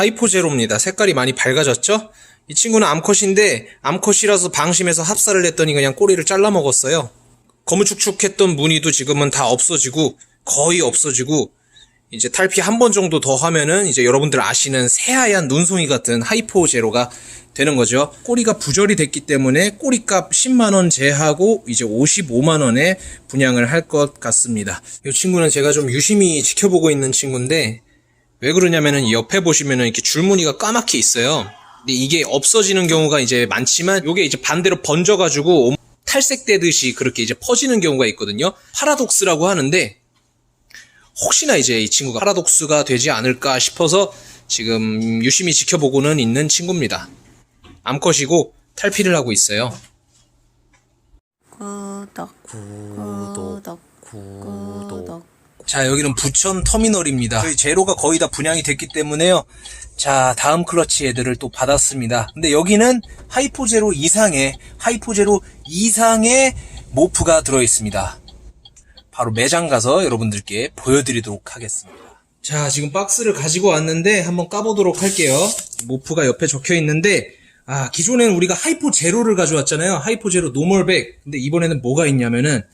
하이포제로입니다. 색깔이 많이 밝아졌죠? 이 친구는 암컷인데 암컷이라서 방심해서 합사를 했더니 그냥 꼬리를 잘라 먹었어요. 거무축축했던 무늬도 지금은 다 없어지고 거의 없어지고 이제 탈피 한 번 정도 더 하면은 이제 여러분들 아시는 새하얀 눈송이 같은 하이포 제로가 되는 거죠. 꼬리가 부절이 됐기 때문에 꼬리값 10만 원 제하고 이제 55만 원에 분양을 할 것 같습니다. 이 친구는 제가 좀 유심히 지켜보고 있는 친구인데 왜 그러냐면은 이 옆에 보시면은 이렇게 줄무늬가 까맣게 있어요. 근데 이게 없어지는 경우가 이제 많지만 이게 이제 반대로 번져가지고 탈색되듯이 그렇게 이제 퍼지는 경우가 있거든요. 파라독스라고 하는데 혹시나 이제 이 친구가 파라독스가 되지 않을까 싶어서 지금 유심히 지켜보고는 있는 친구입니다. 암컷이고 탈피를 하고 있어요. 구독 구독 구독 자, 여기는 부천 터미널입니다. 저희 제로가 거의 다 분양이 됐기 때문에요. 자, 다음 클러치 애들을 또 받았습니다. 근데 여기는 하이포 제로 이상의, 하이포 제로 이상의 모프가 들어있습니다. 바로 매장 가서 여러분들께 보여드리도록 하겠습니다. 자, 지금 박스를 가지고 왔는데 한번 까보도록 할게요. 모프가 옆에 적혀 있는데, 아, 기존에는 우리가 하이포 제로를 가져왔잖아요. 하이포 제로 노멀백. 근데 이번에는 뭐가 있냐면은,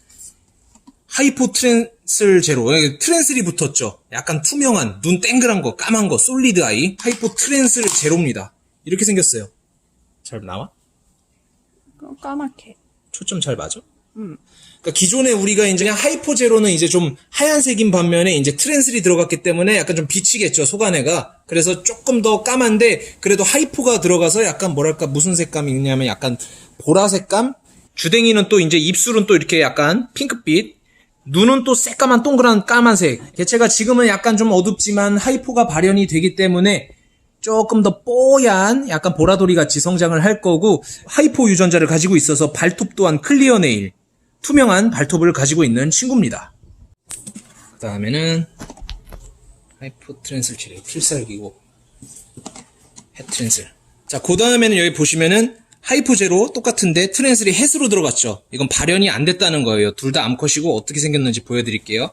하이포 트랜슬 제로 트랜슬이 붙었죠. 약간 투명한 눈 땡그란 거 까만 거 솔리드 아이 하이포 트랜슬 제로입니다. 이렇게 생겼어요. 잘 나와? 까맣게. 초점 잘 맞아? 그러니까 기존에 우리가 이제 그냥 하이포 제로는 이제 좀 하얀색인 반면에 이제 트랜슬이 들어갔기 때문에 약간 좀 비치겠죠 속안에가. 그래서 조금 더 까만데 그래도 하이포가 들어가서 약간 뭐랄까 무슨 색감이 있냐면 약간 보라색감? 주댕이는 또 이제 입술은 또 이렇게 약간 핑크빛 눈은 또 새까만 동그란 까만색. 개체가 지금은 약간 좀 어둡지만 하이포가 발현이 되기 때문에 조금 더 뽀얀 약간 보라돌이 같이 성장을 할 거고 하이포 유전자를 가지고 있어서 발톱 또한 클리어 네일 투명한 발톱을 가지고 있는 친구입니다. 그 다음에는 하이포 트랜슬 칠의 필살기고 햇 트랜슬. 자, 그 다음에는 여기 보시면은 하이포제로 똑같은데 트랜슬이 햇으로 들어갔죠. 이건 발현이 안 됐다는 거예요. 둘 다 암컷이고 어떻게 생겼는지 보여드릴게요.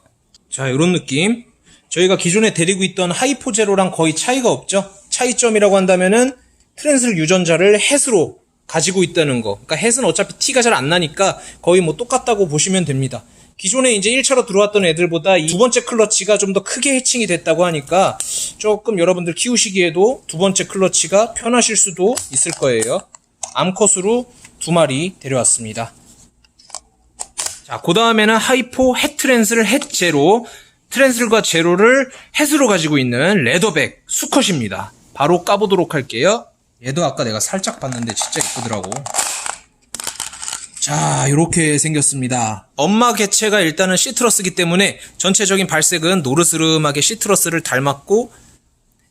자, 이런 느낌. 저희가 기존에 데리고 있던 하이포제로랑 거의 차이가 없죠. 차이점이라고 한다면은 트랜슬 유전자를 햇으로 가지고 있다는 거. 그러니까 햇은 어차피 티가 잘 안 나니까 거의 뭐 똑같다고 보시면 됩니다. 기존에 이제 1차로 들어왔던 애들보다 이두 번째 클러치가 좀 더 크게 해칭이 됐다고 하니까 조금 여러분들 키우시기에도 두 번째 클러치가 편하실 수도 있을 거예요. 암컷으로 두 마리 데려왔습니다. 자, 그 다음에는 하이포 햇 트랜슬 햇 제로. 트랜슬과 제로를 햇으로 가지고 있는 레더백 수컷입니다. 바로 까보도록 할게요. 얘도 아까 내가 살짝 봤는데 진짜 이쁘더라고. 자, 이렇게 생겼습니다. 엄마 개체가 일단은 시트러스기 때문에 전체적인 발색은 노르스름하게 시트러스를 닮았고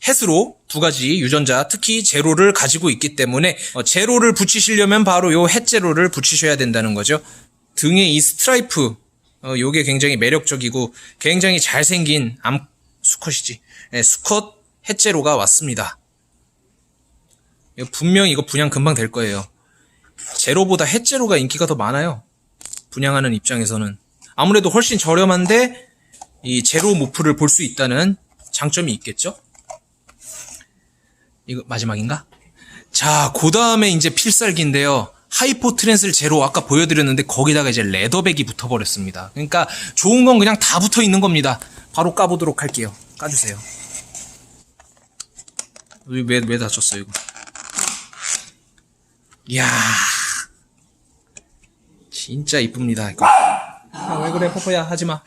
햇으로 두 가지 유전자, 특히 제로를 가지고 있기 때문에 어, 제로를 붙이시려면 바로 요 햇제로를 붙이셔야 된다는 거죠. 등에 이 스트라이프, 어, 요게 굉장히 매력적이고 굉장히 잘생긴 암 수컷이지. 네, 수컷 햇제로가 왔습니다. 분명 이거 분양 금방 될 거예요. 제로보다 햇제로가 인기가 더 많아요. 분양하는 입장에서는 아무래도 훨씬 저렴한데 이 제로 모프를 볼 수 있다는 장점이 있겠죠. 이거 마지막인가? 자, 그 다음에 이제 필살기인데요. 하이포 트랜슬 제로 아까 보여드렸는데 거기다가 이제 레더백이 붙어버렸습니다. 그러니까 좋은 건 그냥 다 붙어 있는 겁니다. 바로 까보도록 할게요. 까주세요. 왜, 왜, 왜 다쳤어, 이거? 이야. 진짜 이쁩니다, 이거. 아, 왜 그래, 포포야. 하지 마.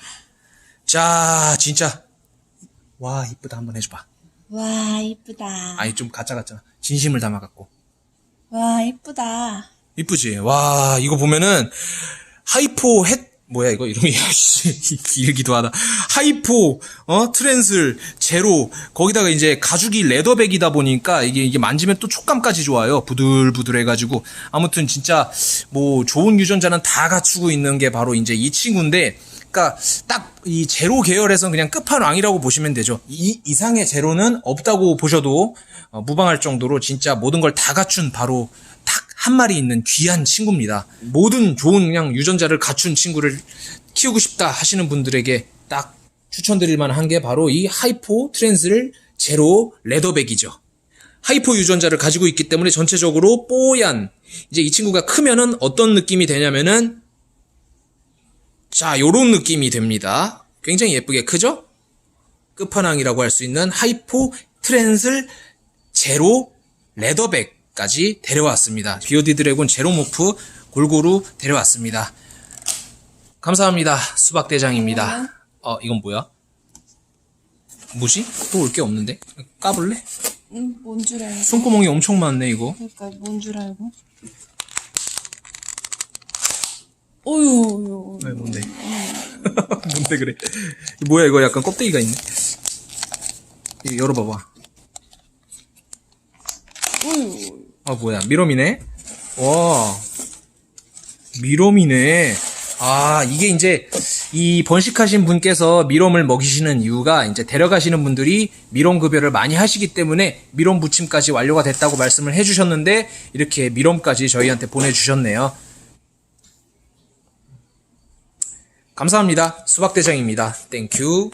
자, 진짜. 와, 이쁘다. 한번 해줘봐. 와 이쁘다 아니 좀 가짜 같잖아. 진심을 담아갖고. 와 이쁘다 이쁘지? 와 이거 보면은 하이포 햇 뭐야 이거 이름이 길기도 하다. 하이포 어 트랜슬 제로 거기다가 이제 가죽이 레더백이다 보니까 이게 이게 만지면 또 촉감까지 좋아요. 부들부들해가지고 아무튼 진짜 뭐 좋은 유전자는 다 갖추고 있는 게 바로 이제 이 친구인데. 그러니까 딱 이 제로 계열에선 그냥 끝판왕이라고 보시면 되죠. 이 이상의 제로는 없다고 보셔도 어, 무방할 정도로 진짜 모든 걸 다 갖춘 바로 딱 한 마리 있는 귀한 친구입니다. 모든 좋은 그냥 유전자를 갖춘 친구를 키우고 싶다 하시는 분들에게 딱 추천드릴 만한 게 바로 이 하이포 트랜슬 제로 레더백이죠. 하이포 유전자를 가지고 있기 때문에 전체적으로 뽀얀 이제 이 친구가 크면은 어떤 느낌이 되냐면은 자 요런 느낌이 됩니다. 굉장히 예쁘게 크죠? 끝판왕이라고 할 수 있는 하이포 트랜슬 제로 레더백까지 데려왔습니다. 비오디 드래곤 제로 모프 골고루 데려왔습니다. 감사합니다. 수박대장입니다. 어, 이건 뭐야? 뭐지? 또 올 게 없는데? 까볼래? 응, 뭔 줄 알고. 손구멍이 엄청 많네, 이거. 그러니까 뭔 줄 알고. 어휴, 왜, 뭔데? 뭔데, 그래? 뭐야, 이거 약간 껍데기가 있네. 이거 열어봐봐. 어휴. 아, 뭐야, 미럼이네? 와. 미럼이네. 아, 이게 이제, 이 번식하신 분께서 미럼을 먹이시는 이유가 이제 데려가시는 분들이 미럼 급여를 많이 하시기 때문에 미럼 부침까지 완료가 됐다고 말씀을 해주셨는데, 이렇게 미럼까지 저희한테 보내주셨네요. 감사합니다. 수박대장입니다. 땡큐.